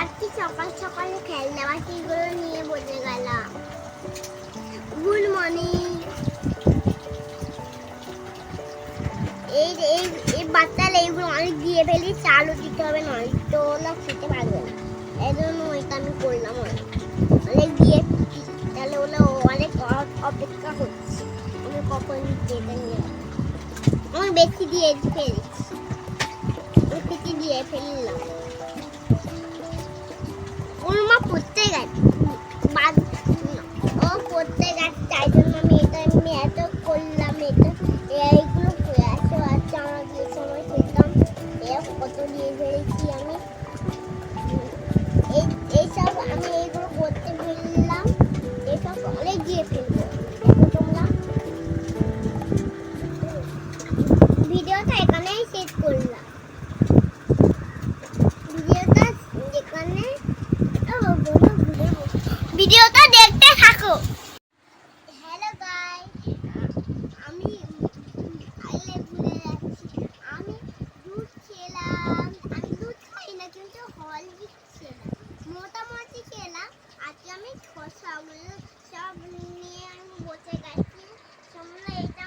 আজকে সকাল সকাল খেলনা বাটিগুলো নিয়ে বসে গেলাম। Good morning. এই এই এই বাচ্চারা এইগুলো অনেক দিয়ে ফেলি, চালও দিতে হবে নয় তো ওরা খেতে পারবে না। এই জন্য ওইটা আমি করলাম অনেক অনেক দিয়ে তাহলে ওরা অনেক অপেক্ষা হচ্ছে আমি কখন যেতে নিয়ে আমি বেশি দিয়ে ফেলেছি। বেশি দিয়ে ফেললাম। ওর মা পড়তে গেছে। ও পড়তে গেছে, তাই জন্য আমি এটা আমি এত করলাম, এটা এইগুলো করে আছে আচ্ছা যে সময় খেতাম এ কত নিয়ে ফেলেছি আমি। এই এইসব আমি এইগুলো করতে ফেললাম এসব অনেক দিয়ে ফেলব ভিডিওটা দেখতে থাকো। হ্যালো গাইস আমি আইলে ভুলে যাচ্ছি। আমি দুধ খেলাম। আমি দুধ খাই না, কিন্তু হরলিক্স খেলাম। মোটামুটি খেলাম। আজকে আমি সবগুলো সব নিয়ে আমি বসে গেছি। আমার এটা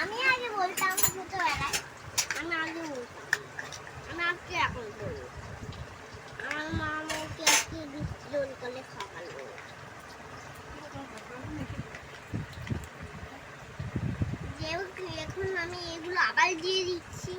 আমি আগে বলতাম ছোটবেলায় আমি আগে বলতাম। আমি আজকে এখন বলব। আমার মা আমাকে আজকে জোর করে খাওয়ালো। যেহেতু এখন আমি এগুলো আবার দিয়ে দিচ্ছি।